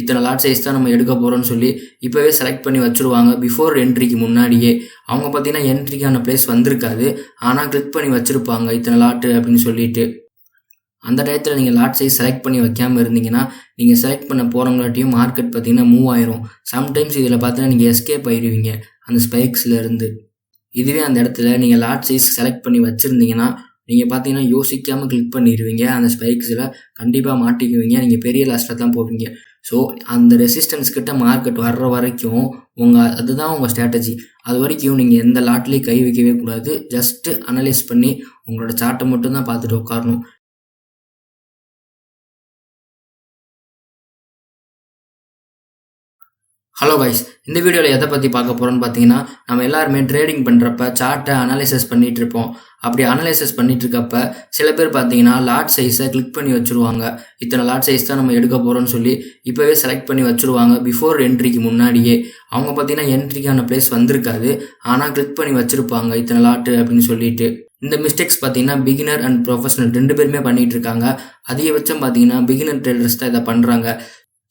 இத்தனை lot size தான் நம்ம எடுக்க போகிறோம்னு சொல்லி இப்போவே செலக்ட் பண்ணி வச்சுருவாங்க பிஃபோர் என்ட்ரிக்கு முன்னாடியே. அவங்க பார்த்தீங்கன்னா என்ட்ரிக்கான பிளேஸ் வந்திருக்காது. ஆனால் கிளிக் பண்ணி வச்சுருப்பாங்க இத்தனை லாட்டு அப்படின்னு சொல்லிட்டு. அந்த டயத்தில் நீங்கள் லாட் சைஸ் செலக்ட் பண்ணி வைக்காமல் இருந்தீங்கன்னா நீங்கள் செலக்ட் பண்ண போகிறவங்களாட்டியும் மார்க்கெட் பார்த்தீங்கன்னா மூவ் ஆயிரும். சம்டைம்ஸ் இதில் பார்த்தீங்கன்னா நீங்கள் எஸ்கேப் ஆயிடுவீங்க அந்த ஸ்பைக்ஸில் இருந்து. இதுவே அந்த இடத்துல நீங்கள் லாட் சைஸ் செலக்ட் பண்ணி வச்சுருந்தீங்கன்னா நீங்கள் பார்த்தீங்கன்னா யோசிக்காமல் கிளிக் பண்ணிடுவீங்க. அந்த ஸ்பைக்ஸில் கண்டிப்பாக மாட்டிக்குவீங்க. நீங்கள் பெரிய லாஸ்ட்டில் தான் போவீங்க. ஸோ அந்த ரெசிஸ்டன்ஸ் கிட்ட மார்க்கெட் வர்ற வரைக்கும் உங்கள் அதுதான் உங்கள் ஸ்ட்ராட்டஜி அது வரைக்கும் நீங்கள் எந்த லாட்லேயும் கை வைக்கவே கூடாது. ஜஸ்ட்டு அனலைஸ் பண்ணி உங்களோட சார்ட்டை மட்டும்தான் பார்த்துட்டு உட்காரணும். ஹலோ கைஸ் இந்த வீடியோவில் எதை பற்றி பார்க்க போகிறோன்னு பார்த்தீங்கன்னா நம்ம எல்லாருமே ட்ரேடிங் பண்ணுறப்ப சார்ட்டை அனாலிசிஸ் பண்ணிகிட்டு இருப்போம். அப்படி அனலைசஸ் பண்ணிட்டு இருக்கப்ப சில பேர் பார்த்தீங்கன்னா லாட் சைஸை கிளிக் பண்ணி வச்சுருவாங்க. இத்தனை லாட் சைஸ் தான் நம்ம எடுக்க போகிறோம்னு சொல்லி இப்போவே செலக்ட் பண்ணி வச்சுருவாங்க பிஃபோர் என்ட்ரிக்கு முன்னாடியே. அவங்க பார்த்தீங்கன்னா என்ட்ரிக்கான பிளேஸ் வந்திருக்காது. ஆனால் கிளிக் பண்ணி வச்சுருப்பாங்க இத்தனை லாட்டு அப்படின்னு சொல்லிட்டு. இந்த மிஸ்டேக்ஸ் பார்த்தீங்கன்னா பிகினர் அண்ட் ப்ரொஃபஷனல் ரெண்டு பேருமே பண்ணிகிட்டு இருக்காங்க. அதிகபட்சம் பார்த்தீங்கன்னா பிகினர் ட்ரேடர்ஸ் தான் இதை பண்ணுறாங்க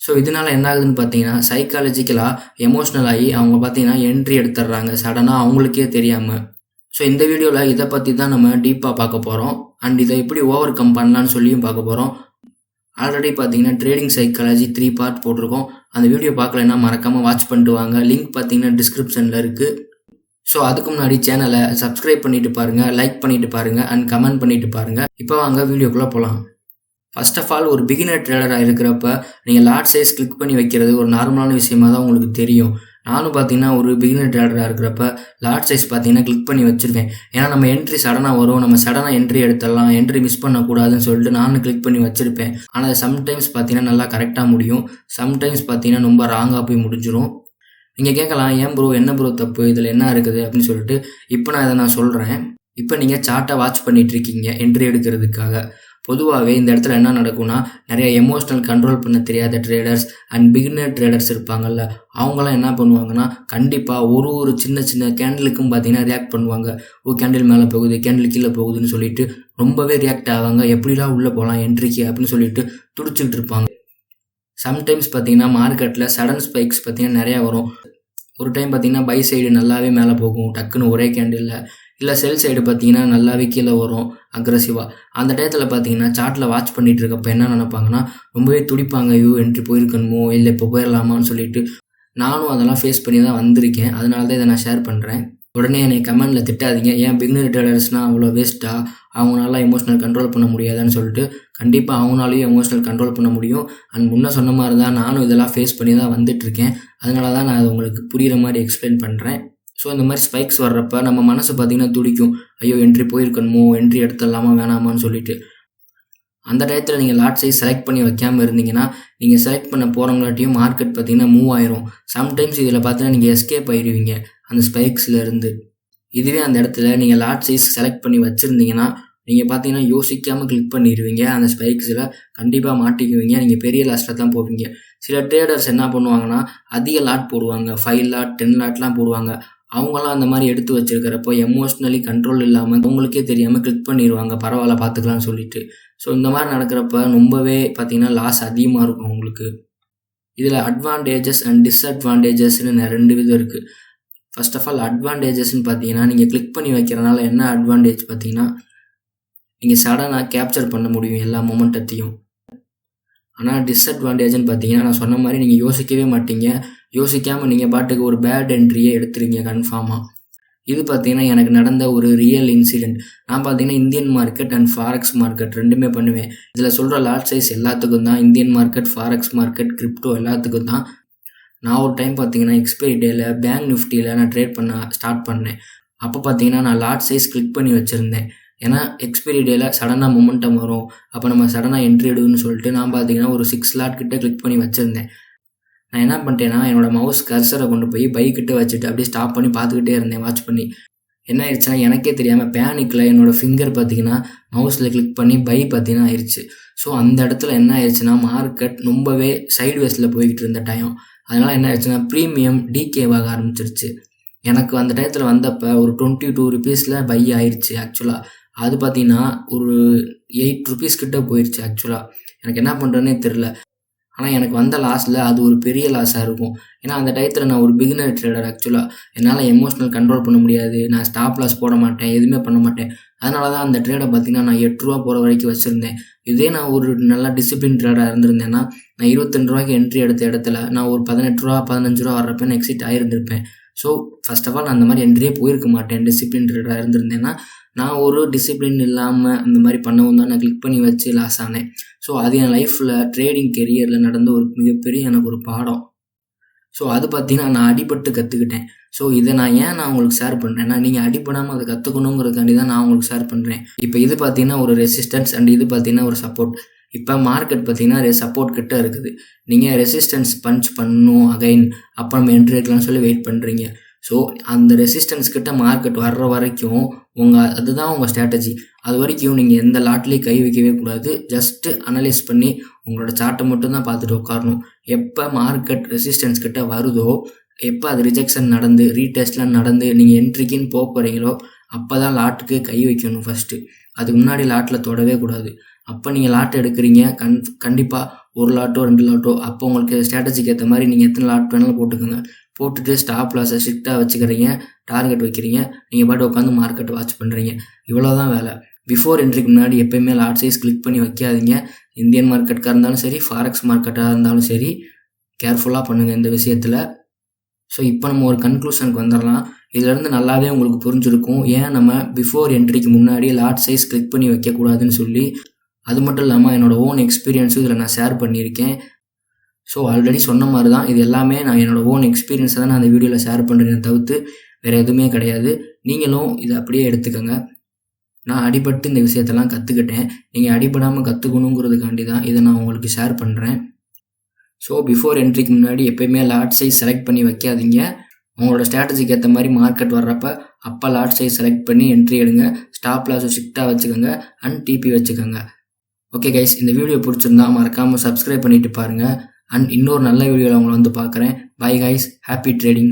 ஸோ இதனால் என்ன ஆகுதுன்னு பார்த்தீங்கன்னா சைக்காலஜிக்கலாக எமோஷ்னல் ஆகி அவங்க பார்த்தீங்கன்னா என்ட்ரி எடுத்துடுறாங்க சடனாக அவங்களுக்கே தெரியாமல் ஸோ இந்த வீடியோவில் இதை பற்றி தான் நம்ம டீப்பாக பார்க்க போகிறோம் அண்ட் இதை எப்படி ஓவர் கம் பண்ணலான்னு சொல்லியும் பார்க்க போகிறோம் ஆல்ரெடி பார்த்தீங்கன்னா ட்ரேடிங் சைக்காலஜி த்ரீ பார்ட் போட்டிருக்கோம். அந்த வீடியோ பார்க்கலன்னா மறக்காமல் வாட்ச் பண்ணிட்டு வாங்க. லிங்க் பார்த்தீங்கன்னா டிஸ்கிரிப்ஷனில் இருக்குது ஸோ அதுக்கு முன்னாடி சேனலை சப்ஸ்கிரைப் பண்ணிட்டு பாருங்கள் லைக் பண்ணிட்டு பாருங்கள் அண்ட் கமெண்ட் பண்ணிட்டு பாருங்கள் இப்போ வாங்க வீடியோக்குள்ளே போகலாம் ஃபர்ஸ்ட் ஆஃப் ஆல் ஒரு பிகினர் ட்ரேடராக இருக்கிறப்ப நீங்கள் லார்ட் சைஸ் கிளிக் பண்ணி வைக்கிறது ஒரு நார்மலான விஷயமா தான் உங்களுக்கு தெரியும். நானும் பார்த்தீங்கன்னா ஒரு பிகினர் ட்ரேடராக இருக்கிறப்ப லார்ட் சைஸ் பார்த்தீங்கன்னா கிளிக் பண்ணி வச்சுருக்கேன். ஏன்னா நம்ம என்ட்ரி சடனாக வரும் நம்ம சடனாக என்ட்ரி எடுத்துடலாம் என்ட்ரி மிஸ் பண்ணக்கூடாதுன்னு சொல்லிட்டு நானும் கிளிக் பண்ணி வச்சுருப்பேன். ஆனால் சம்டைம்ஸ் பார்த்தீங்கன்னா நல்லா கரெக்டாக முடியும். சம்டைம்ஸ் பார்த்தீங்கன்னா ரொம்ப ராங்காக போய் முடிஞ்சிடும் நீங்கள் கேட்கலாம் ஏன் ப்ரோ என்ன ப்ரோ தப்பு? இதில் என்ன இருக்குது? அப்படின்னு சொல்லிட்டு இப்போ நான் இதை நான் சொல்கிறேன் இப்போ நீங்கள் சார்ட்டை வாட்ச் பண்ணிட்டு இருக்கீங்க என்ட்ரி எடுக்கிறதுக்காக. பொதுவாகவே இந்த இடத்துல என்ன நடக்கும்னா நிறைய எமோஷனல் கண்ட்ரோல் பண்ண தெரியாத ட்ரேடர்ஸ் அண்ட் பிகினர் ட்ரேடர்ஸ் இருப்பாங்கல்ல அவங்களாம் என்ன பண்ணுவாங்கன்னா கண்டிப்பாக ஒரு ஒரு சின்ன சின்ன கேண்டிலுக்கும் பார்த்தீங்கன்னா ரியாக்ட் பண்ணுவாங்க. ஓ கேண்டில் மேலே போகுது கேண்டில் கீழே போகுதுன்னு சொல்லிட்டு ரொம்பவே ரியாக்ட் ஆவாங்க. எப்படிலாம் உள்ளே போகலாம் என்ட்ரிக்கு அப்படின்னு சொல்லிட்டு துடிச்சிக்கிட்டு இருப்பாங்க. சம்டைம்ஸ் பார்த்தீங்கன்னா மார்க்கெட்டில் சடன் ஸ்பைக்ஸ் பார்த்தீங்கன்னா நிறையா வரும். ஒரு டைம் பார்த்தீங்கன்னா பை சைடு நல்லாவே மேலே போகும். டக்குன்னு ஒரே கேண்டில் இல்லை செல் சைடு பார்த்தீங்கன்னா நல்லாவே கீழே வரும் அக்ரஸிவாக அந்த டயத்தில் பார்த்தீங்கன்னா சார்ட்டில் வாட்ச் பண்ணிகிட்டு இருக்கப்போ என்ன நினைப்பாங்கன்னா ரொம்பவே துடிப்பாங்க ஐயோ என்ட்ரி போயிருக்கணுமோ இல்லை இப்போ போயிடலாமான்னு சொல்லிட்டு நானும் அதெல்லாம் ஃபேஸ் பண்ணி தான் வந்திருக்கேன். அதனால தான் இதை நான் ஷேர் பண்ணுறேன் உடனே என்னை கமெண்டில் திட்டாதீங்க. ஏன் பிகினர் ட்ரேடர்ஸ்னால் அவ்வளோ வேஸ்ட்டாக அவங்களால எமோஷனல் கண்ட்ரோல் பண்ண முடியாதான்னு சொல்லிட்டு கண்டிப்பாக அவங்களாலையும் எமோஷனல் கண்ட்ரோல் பண்ண முடியும். அண்ட் முன்னே சொன்ன மாதிரி தான் நானும் இதெல்லாம் ஃபேஸ் பண்ணி தான் வந்துட்டுருக்கேன் அதனால தான் நான் அதை உங்களுக்கு புரிகிற மாதிரி எக்ஸ்பிளைன் பண்ணுறேன் ஸோ இந்த மாதிரி ஸ்பைக்ஸ் வர்றப்ப நம்ம மனசு பார்த்திங்கன்னா துடிக்கும். ஐயோ என்ட்ரி போயிருக்கணுமோ என்ட்ரி எடுத்துடலாமா வேணாமான்னு சொல்லிட்டு. அந்த டயத்தில் நீங்கள் லாட் சைஸ் செலக்ட் பண்ணி வைக்காமல் இருந்தீங்கன்னா நீங்கள் செலக்ட் பண்ண போகிறவங்களாட்டியும் மார்க்கெட் பார்த்தீங்கன்னா மூவ் ஆயிரும். சம்டைம்ஸ் இதில் பார்த்தீங்கன்னா நீங்கள் எஸ்கேப் ஆயிடுவீங்க அந்த ஸ்பைக்ஸ்லேருந்து இதுவே அந்த இடத்துல நீங்கள் லாட் சைஸ் செலக்ட் பண்ணி வச்சுருந்தீங்கன்னா நீங்கள் பார்த்தீங்கன்னா யோசிக்காமல் கிளிக் பண்ணிடுவீங்க அந்த ஸ்பைக்ஸில் கண்டிப்பாக மாட்டிக்குவீங்க. நீங்கள் பெரிய லாஸ்ட்டில் தான் போவீங்க. சில ட்ரேடர்ஸ் என்ன பண்ணுவாங்கன்னா அதிக லாட் போடுவாங்க. ஃபைவ் லாட் டென் லாட்லாம் போடுவாங்க. அவங்களாம் அந்த மாதிரி எடுத்து வச்சிருக்கிறப்போ எமோஷ்னலி கண்ட்ரோல் இல்லாமல் அவங்களுக்கே தெரியாமல் கிளிக் பண்ணிடுவாங்க பரவாயில்ல பார்த்துக்கலாம்னு சொல்லிட்டு. ஸோ இந்த மாதிரி நடக்கிறப்ப ரொம்பவே பார்த்தீங்கன்னா லாஸ் அதிகமாக இருக்கும் அவங்களுக்கு. இதில் அட்வான்டேஜஸ் அண்ட் டிஸ்அட்வான்டேஜஸ்னு ரெண்டு விதம் இருக்குது ஃபர்ஸ்ட் ஆஃப் ஆல் அட்வான்டேஜஸ்ன்னு பார்த்தீங்கன்னா நீங்கள் கிளிக் பண்ணி வைக்கிறனால என்ன அட்வான்டேஜ் பார்த்தீங்கன்னா நீங்கள் சடனாக கேப்சர் பண்ண முடியும் எல்லா மொமெண்டத்தையும் ஆனால் டிஸ்அட்வான்டேஜ்னு பார்த்தீங்கன்னா நான் சொன்ன மாதிரி நீங்கள் யோசிக்கவே மாட்டீங்க. யோசிக்காமல் நீங்கள் பாட்டுக்கு ஒரு பேட் என்ட்ரியை எடுத்துருங்க கன்ஃபார்மாக இது பார்த்தீங்கன்னா எனக்கு நடந்த ஒரு ரியல் இன்சிடென்ட் நான் பார்த்தீங்கன்னா Indian market and forex market ரெண்டுமே பண்ணுவேன். இதில் சொல்கிற லாட் சைஸ் எல்லாத்துக்கும் தான் Indian market forex market crypto எல்லாத்துக்கும் தான். நான் ஒரு டைம் பார்த்தீங்கன்னா எக்ஸ்பைரி டேயில் பேங்க் நிஃப்டியில் நான் ட்ரேட் பண்ண ஸ்டார்ட் பண்ணேன். அப்போ பார்த்தீங்கன்னா நான் லாட் சைஸ் கிளிக் பண்ணி வச்சுருந்தேன். ஏன்னா எக்ஸ்பைரி டேயில் சடனாக மொமெண்டம் வரும். அப்போ நம்ம சடனாக என்ட்ரி எடுன்னு சொல்லிட்டு நான் பார்த்தீங்கன்னா ஒரு சிக்ஸ் லாட் கிட்ட கிளிக் பண்ணி வச்சுருந்தேன். நான் என்ன பண்ணிட்டேன்னா என்னோடய மவுஸ் கர்சரை கொண்டு போய் பைக்கிட்ட வச்சுட்டு அப்படியே ஸ்டாப் பண்ணி பார்த்துக்கிட்டே இருந்தேன் வாட்ச் பண்ணி. என்ன ஆயிடுச்சுன்னா எனக்கே தெரியாமல் பேனிக்கில் என்னோடய ஃபிங்கர் பார்த்தீங்கன்னா மவுஸில் கிளிக் பண்ணி பை பார்த்தீங்கன்னா ஆயிடுச்சு ஸோ அந்த இடத்துல என்ன ஆயிடுச்சுன்னா மார்க்கெட் ரொம்பவே சைடு வேஸில் போய்கிட்டு இருந்த டைம் அதனால் என்ன ஆயிடுச்சுன்னா ப்ரீமியம் டிகேவாக ஆரம்பிச்சிருச்சு. எனக்கு அந்த டயத்தில் வந்தப்போ ஒரு டுவெண்ட்டி டூ ருபீஸில் பை ஆயிடுச்சு ஆக்சுவலாக அது பார்த்தீங்கன்னா ஒரு எயிட் ருபீஸ் கிட்ட போயிடுச்சு ஆக்சுவலாக எனக்கு என்ன பண்ணுறேன்னே தெரில ஆனால் எனக்கு வந்த லாஸில் அது ஒரு பெரிய லாஸாக இருக்கும். ஏன்னா அந்த டயத்தில் நான் ஒரு பிகினர் ட்ரேடர் ஆக்சுவலாக என்னால் எமோஷனல் கண்ட்ரோல் பண்ண முடியாது. நான் ஸ்டாப் லாஸ் போட மாட்டேன் எதுவுமே பண்ண மாட்டேன். அதனால தான் அந்த ட்ரேடை பார்த்திங்கன்னா நான் எட்டு ரூபா போகிற வரைக்கும் வச்சுருந்தேன். இதே நான் ஒரு நல்லா டிசிப்ளின் ட்ரேடாக இருந்திருந்தேன்னா நான் இருபத்தெண்டு ரூபாய்க்கு என்ட்ரி எடுத்த இடத்துல நான் ஒரு பதினெட்டு ரூபா பதினஞ்சு ரூபா வர்றப்ப நான் எக்ஸிட் ஆகிருந்திருப்பேன் ஸோ ஃபர்ஸ்ட் ஆஃப் ஆல் நான் அந்த மாதிரி என்றே போயிருக்க மாட்டேன். டிசிப்ளின் இருந்திருந்தேன்னா நான் ஒரு டிசிப்ளின் இல்லாமல் அந்த மாதிரி பண்ணவும் தான் நான் கிளிக் பண்ணி வச்சு லாஸ் ஆனேன். ஸோ அது என் லைஃப்பில் ட்ரேடிங் கெரியரில் நடந்த ஒரு மிகப்பெரிய எனக்கு ஒரு பாடம். ஸோ அது பார்த்தீங்கன்னா நான் அடிபட்டு கற்றுக்கிட்டேன் ஸோ இதை நான் ஏன் நான் உங்களுக்கு ஷேர் பண்ணுறேன்னா நீங்கள் அடிப்படாமல் அதை கற்றுக்கணுங்கிறதுக்காண்டி தான் நான் உங்களுக்கு ஷேர் பண்ணுறேன் இப்போ இது பார்த்தீங்கன்னா ஒரு ரெசிஸ்டன்ஸ் அண்ட் இது பார்த்தீங்கன்னா ஒரு சப்போர்ட் இப்போ மார்க்கெட் பார்த்தீங்கன்னா சப்போர்ட் கிட்ட இருக்குது. நீங்கள் ரெசிஸ்டன்ஸ் பஞ்ச் பண்ணணும் அகைன் அப்போ நம்ம என்ட்ரி எடுக்கலாம்னு சொல்லி வெயிட் பண்ணுறீங்க ஸோ அந்த ரெசிஸ்டன்ஸ் கிட்ட மார்க்கெட் வர்ற வரைக்கும் உங்கள் அதுதான் உங்கள் ஸ்ட்ராட்டஜி அது வரைக்கும் நீங்கள் எந்த லாட்லேயும் கை வைக்கவே கூடாது. ஜஸ்ட்டு அனலைஸ் பண்ணி உங்களோட சார்ட்டை மட்டும்தான் பார்த்துட்டு உட்காரணும். எப்போ மார்க்கெட் ரெசிஸ்டன்ஸ் கிட்ட வருதோ எப்போ அது ரிஜெக்ஷன் நடந்து ரீடெஸ்ட்லாம் நடந்து நீங்கள் என்ட்ரிக்குன்னு போக போகிறீங்களோ அப்போ தான் லாட்டுக்கு கை வைக்கணும் ஃபஸ்ட்டு அதுக்கு முன்னாடி லாட்டில் தொடவே கூடாது. அப்போ நீங்கள் லாட் எடுக்கிறீங்க. கண் கண்டிப்பாக ஒரு லாட்டோ ரெண்டு லாட்டோ அப்போ உங்களுக்கு ஸ்ட்ராட்டஜிக்கு ஏற்ற மாதிரி நீங்கள் எத்தனை லாட் வேணாலும் போட்டுக்கோங்க. போட்டுட்டு ஸ்டாப் லாஸை ஸ்ட்ரிக்டாக வச்சுக்கிறீங்க. டார்கெட் வைக்கிறீங்க. நீங்கள் பாட்டு உட்காந்து மார்க்கெட் வாட்ச் பண்ணுறீங்க இவ்வளோ தான் வேலை பிஃபோர் என்ட்ரிக்கு முன்னாடி எப்பயுமே லாட் சைஸ் கிளிக் பண்ணி வைக்காதீங்க. இந்தியன் மார்க்கெட்டாக இருந்தாலும் சரி ஃபாரெக்ஸ் மார்க்கெட்டாக இருந்தாலும் சரி கேர்ஃபுல்லாக பண்ணுங்கள் இந்த விஷயத்தில். ஸோ இப்போ நம்ம ஒரு கன்க்ளூஷனுக்கு வந்துடலாம் இதுலேருந்து நல்லாவே உங்களுக்கு புரிஞ்சிருக்கும். ஏன் நம்ம பிஃபோர் என்ட்ரிக்கு முன்னாடி லாட் சைஸ் கிளிக் பண்ணி வைக்கக்கூடாதுன்னு சொல்லி அது மட்டும் இல்லாமல் என்னோடய ஓன் எக்ஸ்பீரியன்ஸும் இதில் நான் ஷேர் பண்ணியிருக்கேன். ஸோ ஆல்ரெடி சொன்ன மாதிரி தான் இது எல்லாமே நான் என்னோடய ஓன் எக்ஸ்பீரியன்ஸை தான் நான் அந்த வீடியோவில் ஷேர் பண்ணுறேன் தவிர்த்து வேறு எதுவுமே கிடையாது. நீங்களும் இதை அப்படியே எடுத்துக்கோங்க. நான் அடிபட்டு இந்த விஷயத்தெல்லாம் கற்றுக்கிட்டேன் நீங்கள் அடிபடாமல் கற்றுக்கணுங்கிறதுக்காண்டி தான் இதை நான் உங்களுக்கு ஷேர் பண்ணுறேன் ஸோ பிஃபோர் என்ட்ரிக்கு முன்னாடி எப்போயுமே லாட் சைஸ் செலக்ட் பண்ணி வைக்காதீங்க. உங்களோட ஸ்ட்ராட்டஜிக்கு ஏற்ற மாதிரி மார்க்கெட் வர்றப்ப அப்போ லாட் சைஸ் செலக்ட் பண்ணி என்ட்ரி எடுங்க. ஸ்டாப் லாஸை ஸ்ட்ரிக்டாக வச்சுக்கோங்க. அண்ட் டிபி வச்சுக்கோங்க. ஓகே கைஸ் இந்த வீடியோ பிடிச்சிருந்தா மறக்காமல் சப்ஸ்கிரைப் பண்ணிட்டு பாருங்கள் அண்ட் இன்னொரு நல்ல வீடியோவில் அவங்களை வந்து பார்க்குறேன். Bye guys happy trading